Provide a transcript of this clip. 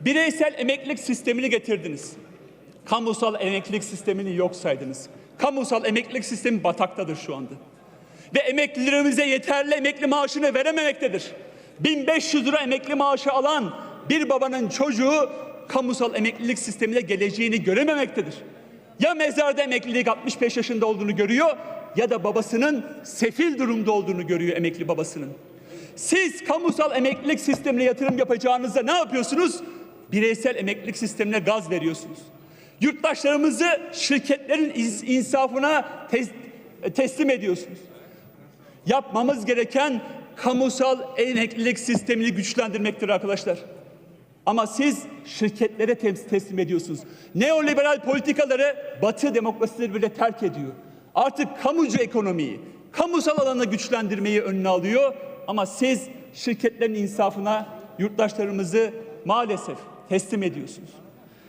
Bireysel emeklilik sistemini getirdiniz. Kamusal emeklilik sistemini yok saydınız. Kamusal emeklilik sistemi bataktadır şu anda. Ve emeklilerimize yeterli emekli maaşını verememektedir. 1500 lira emekli maaşı alan bir babanın çocuğu kamusal emeklilik sistemine geleceğini görememektedir. Ya mezarda emeklilik 65 yaşında olduğunu görüyor ya da babasının sefil durumda olduğunu görüyor emekli babasının. Siz kamusal emeklilik sistemine yatırım yapacağınızda ne yapıyorsunuz? Bireysel emeklilik sistemine gaz veriyorsunuz. Yurttaşlarımızı şirketlerin ins- insafına tes- teslim ediyorsunuz. Yapmamız gereken kamusal emeklilik sistemini güçlendirmektir arkadaşlar. Ama siz şirketlere teslim ediyorsunuz. Neoliberal politikaları Batı demokrasileri bile terk ediyor. Artık kamucu ekonomiyi, kamusal alanı güçlendirmeyi önüne alıyor. Ama siz şirketlerin insafına yurttaşlarımızı maalesef teslim ediyorsunuz.